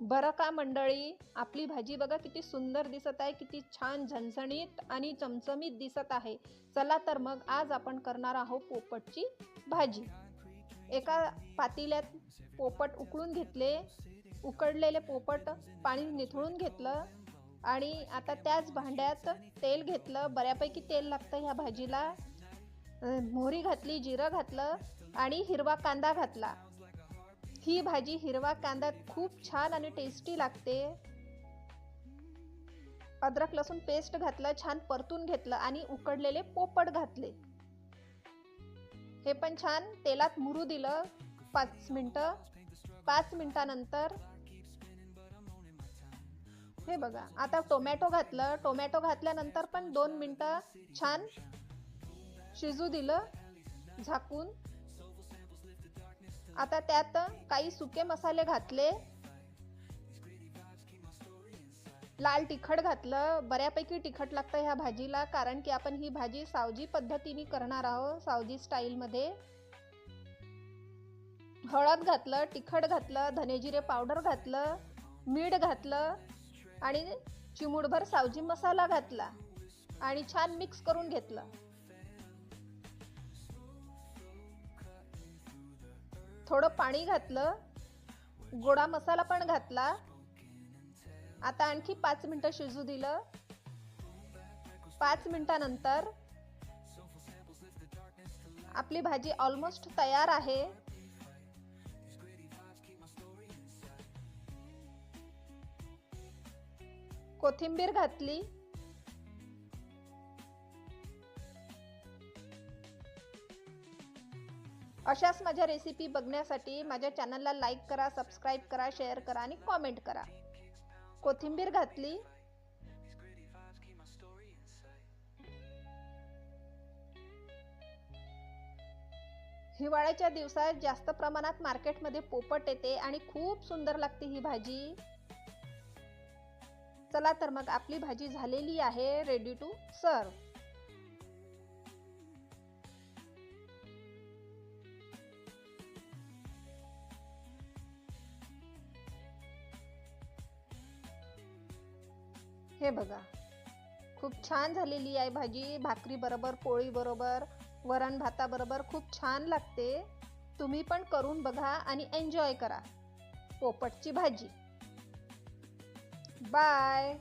बरं का मंडळी? आपली भाजी बघा किती सुंदर दिसत आहे किती छान झणझणीत आणि चमचमीत दिसत आहे. चला तर मग आज आपण करणार आहोत पोपटची भाजी. एका पातेल्यात पोपट उकळून घेतले उकडलेले पोपट पाणी निथळून घेतलं आणि आता त्याच भांड्यात तेल घेतलं. बऱ्यापैकी तेल लागतं ह्या भाजीला. मोहरी घातली जिरं घातलं आणि हिरवा कांदा घातला. ही भाजी हिरवा कांदा खूप छान आणि टेस्टी लागते. अद्रक लसूण पेस्ट घातलं छान परतून घेतलं आणि उकडलेले पोपट घातले. हे पण छान तेलात मुरू दिलं पाच मिनटं. पाच मिनटानंतर हे बघा आता टोमॅटो घातलं. टोमॅटो घातल्यानंतर पण दोन मिनटं छान शिजू दिलं झाकून. आता त्यात काही सुके मसाले घातले. लाल तिखट घातलं. बऱ्यापैकी तिखट लागतं ह्या भाजीला कारण की आपण ही भाजी सावजी पद्धतीने करणार आहोत सावजी स्टाईलमध्ये. हळद घातलं तिखट घातलं धनेजिरे पावडर घातलं मीठ घातलं आणि चिमूडभर सावजी मसाला घातला आणि छान मिक्स करून घेतलं. थोडं पाणी घातलं गोडा मसाला पण घातला. आता आणखी पाच मिनटं शिजू दिलं. पाच मिनटानंतर आपली भाजी ऑलमोस्ट तयार आहे. कोथिंबीर घातली. अशाच माझ्या रेसिपी बघण्यासाठी माझ्या चॅनलला लाईक करा सबस्क्राईब करा शेअर करा आणि कॉमेंट करा. कोथिंबीर घातली. हिवाळ्याच्या दिवसात जास्त प्रमाणात मार्केटमध्ये पोपट येते आणि खूप सुंदर लागते ही भाजी. चला तर मग आपली भाजी झालेली आहे रेडी टू सर्व हे बघा. खूप छान झालेली आहे भाजी. भाकरी बरोबर वरण भाताबरोबर खूप छान लागते. तुम्ही पण करून बघा आणि एन्जॉय करा. पोपटची भाजी. बाय